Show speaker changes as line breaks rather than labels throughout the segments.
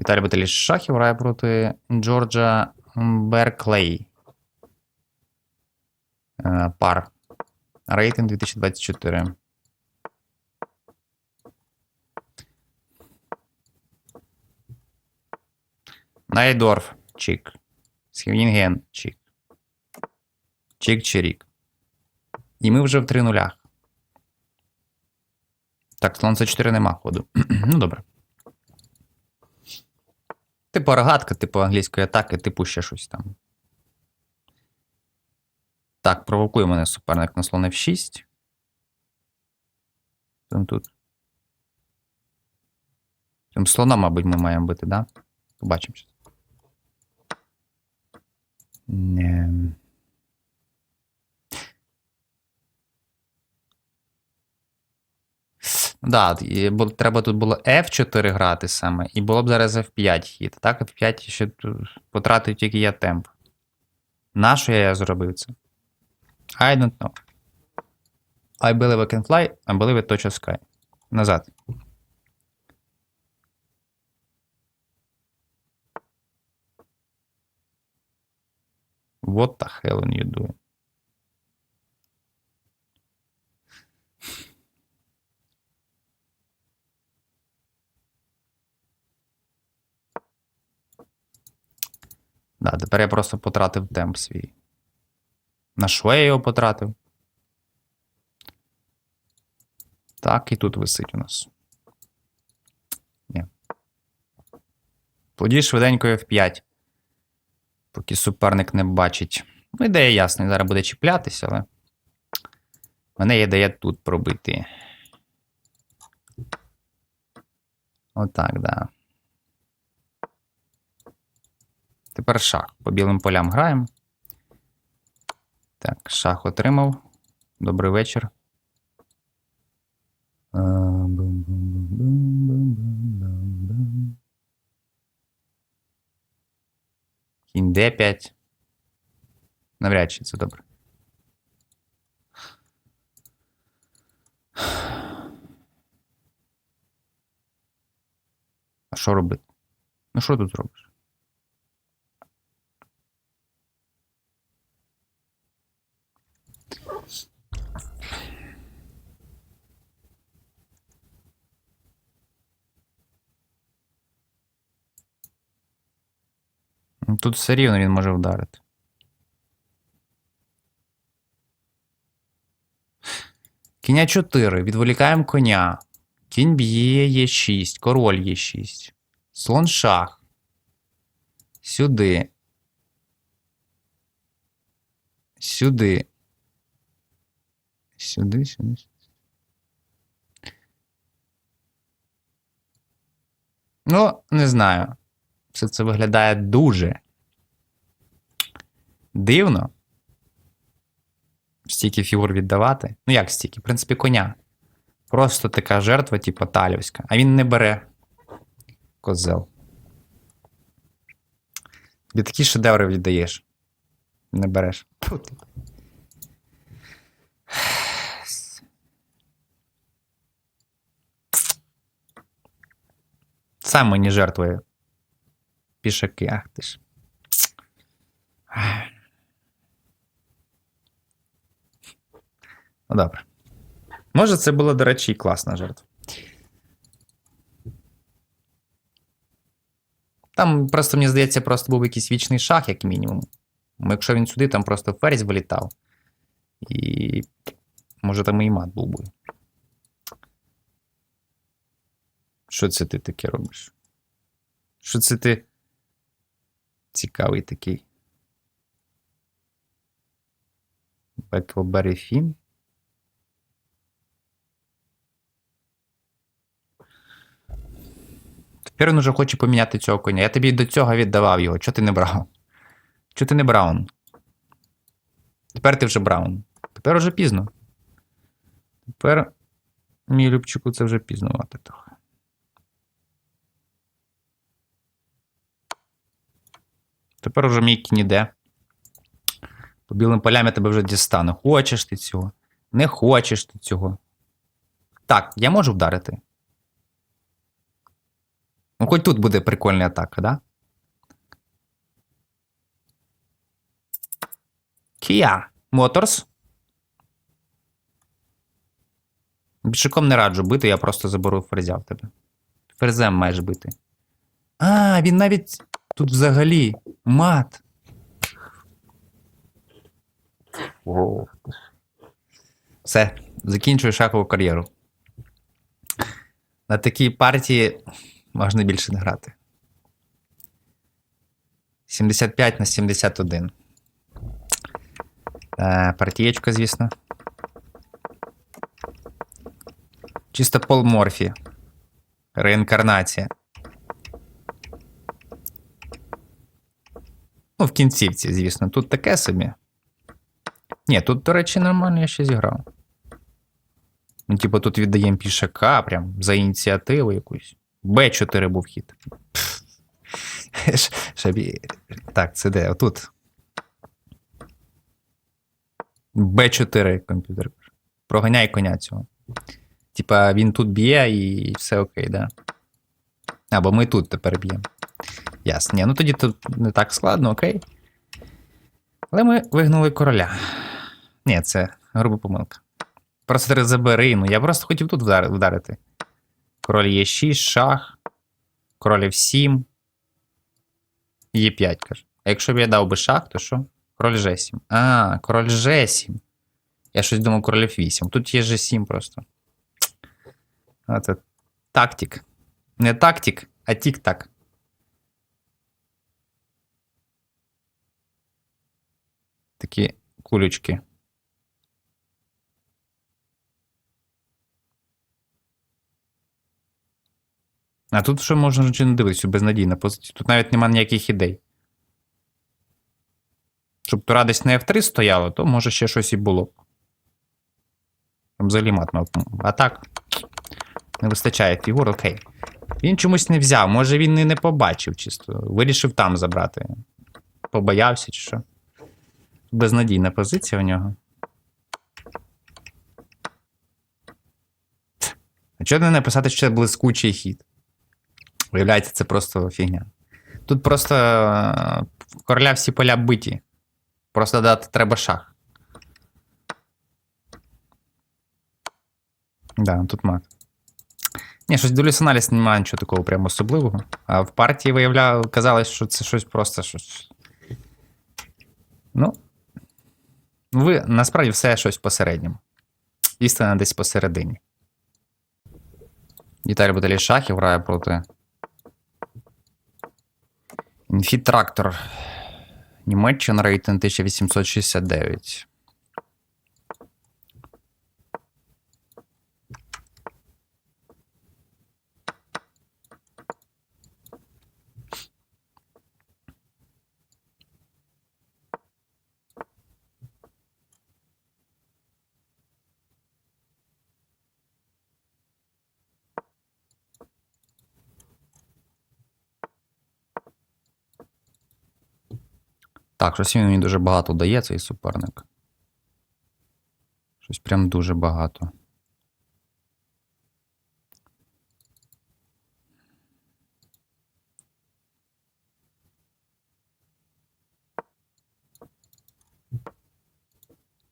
Віталій Баталій Шахів грає проти Джорджа Берклей. Е, Пар. Рейтинг 2024. Найдорф. Чик. Схівнінген. Чик. Чик-чирік. І ми вже в три нулях. Так, слон c 4 нема ходу. ну добре. Типу рогатка, типу англійської атаки, типу ще щось там. Так, провокує мене суперник на слон F6. Там тут. Там слона, мабуть, ми маємо бити, да? Побачимо. Не. Да, і бу- треба тут було F4 грати саме, і було б зараз F5 хід. Так, F5 ще потратив тільки я темп. Нащо я зробив це? I don't know. I believe I can fly, I believe it touch the sky. Назад. What the hell are you doing? Да, тепер я просто потратив темп свій. На що я його потратив? Так, і тут висить у нас. Ні. Тоді швиденько F5. Поки суперник не бачить. Ну, ідея ясна, зараз буде чіплятися, але. Мене ідея тут пробити. Отак, да. Тепер шах. По білим полям граємо. Так, шах отримав. Добрий вечір. Бум-бум-бум-бум-бум-бум-бум. Кінь D5. Навряд чи це добре. А що робити? Ну що тут робиш? Тут все рівно він може вдарити. Кінь 4. Відволікаємо коня. Кінь б'є Е6. Король Е6. Слон шах. Сюди. Сюди. Сюди, сюди. Ну, не знаю. Все це виглядає дуже дивно. Стільки фігур віддавати. Ну, як стільки? В принципі, коня. Просто така жертва, типу талівська. А він не бере. Козел. Тобі такі шедеври віддаєш. Не береш. Сам мені жертвує. Пішаки, ах ти ж. Ну, добре. Може, це була, до речі, і класна жертва. Там просто, мені здається, просто був якийсь вічний шах, як мінімум. Якщо він сюди, там просто ферзь вилітав. І. Може, там і мат був би. Що це ти таке робиш? Що це ти цікавий такий? Беклбері Фін? Тепер він уже хоче поміняти цього коня. Я тобі до цього віддавав його. Чого ти не брав? Чого ти не Браун? Тепер ти вже Браун. Тепер уже пізно. Тепер, мій Любчику, це вже пізнувати трохи. Тепер уже мій кінь іде. По білим полям я тебе вже дістану. Хочеш ти цього? Не хочеш ти цього. Так, я можу вдарити. Ну, хоч тут буде прикольна атака, да? Kia Motors. Більшиком не раджу бити, я просто заберу ферзя в тебе. Ферзем маєш бити. А, він навіть тут взагалі мат. Все, закінчую шахову кар'єру. На такій партії можна більше не грати. 75 на 71. Е, партієчка, звісно. Чисто полморфі. Реінкарнація. Ну, в кінцівці, звісно. Тут таке собі. Ні, тут, до речі, нормально я ще зіграв. Ну, типу, тут віддаємо пішака прям за ініціативу якусь. Б4 був хід. Пф. Ш- Щоб... і- Так, це де? Отут. Б4 комп'ютер. Проганяй коня цього. Типа він тут б'є і все окей, да? Або ми тут тепер б'ємо. Ясно. Ну тоді тут не так складно, окей. Але ми вигнали короля. Ні, це груба помилка. Просто ти забери, ну я просто хотів тут вдарити. Король є 6, шах. Король F7. Є 5, каже. А якщо б я дав би шах, то що? Король G7. А, король G7. Я щось думав, король F8. Тут є G7 просто. Це тактик. Не тактик, а тік-так. Такі кулючки. А тут що можна чи не дивитися, безнадійна позиція. Тут навіть нема ніяких ідей. Щоб тура десь на F3 стояла, то може ще щось і було. Там взагалі мат мав. А так, не вистачає фігур, окей. Він чомусь не взяв, може він і не побачив чисто. Вирішив там забрати. Побоявся чи що. Безнадійна позиція у нього. А чого не написати, що це блискучий хід? Виявляється, це просто фігня. Тут просто е, короля всі поля биті. Просто дати треба шах. Да, тут мат. Ні, щось дивлюсь аналіз, немає нічого такого прямо особливого. А в партії виявляв, казалось, що це щось просто щось. Ну. Ви насправді все щось посередньому. Істина десь посередині. Віталій Баталій Шахів грає проти. Інфітрактор. Німеччина рейтинг 1869. Так, щось він мені дуже багато дає, цей суперник. Щось прям дуже багато.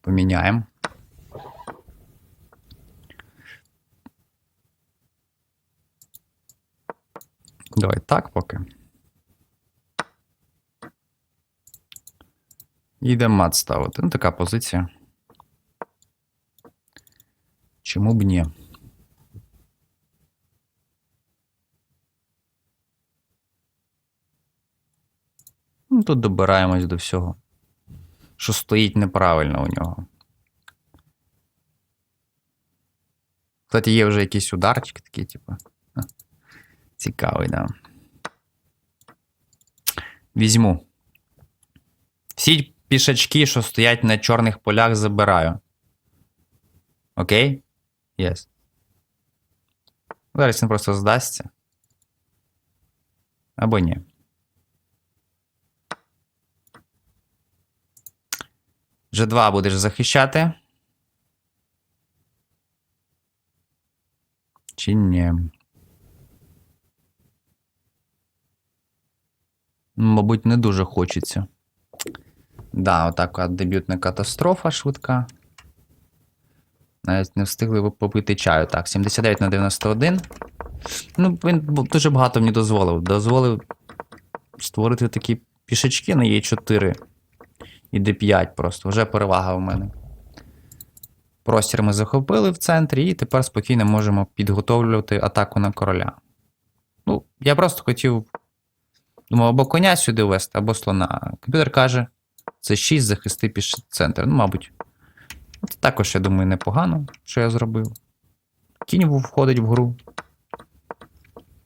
Поміняємо. Давай так поки. Йдемо мат ставити. Ну, така позиція. Чому б ні? Ну, тут добираємось до всього. Що стоїть неправильно у нього. Кстати, є вже якийсь ударчик такий, типу. Цікавий, да. Візьму. Всі пішачки, що стоять на чорних полях, забираю. Окей? Єс. Зараз він просто здасться. Або ні. G2 будеш захищати. Чи ні? Мабуть, не дуже хочеться. Да, отак дебютна катастрофа швидка. Навіть не встигли попити чаю. Так, 79 на 91. Ну, він дуже багато мені дозволив. Дозволив створити такі пішечки на Е4 і Д5 просто. Вже перевага у мене. Простір ми захопили в центрі, і тепер спокійно можемо підготовлювати атаку на короля. Ну, я просто хотів. Думав, або коня сюди вести, або слона. Комп'ютер каже, це 6 захисти під центр. Ну, мабуть. Це також, я думаю, непогано, що я зробив. Кінь входить в гру.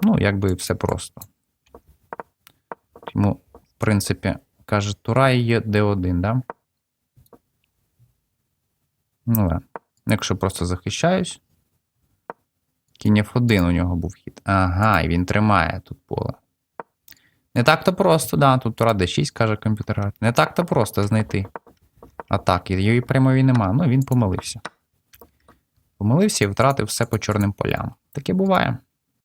Ну, якби все просто. Тому, в принципі, каже, Тура є D1, да? Ну, да. Якщо просто захищаюсь. Кінь F1 у нього був хід. Ага, і він тримає тут поле. Не так-то просто, да. Тут Тура D6, каже комп'ютер. Не так-то просто знайти атаки. Її прямої нема. Ну, він помилився. Помилився і втратив все по чорним полям. Таке буває.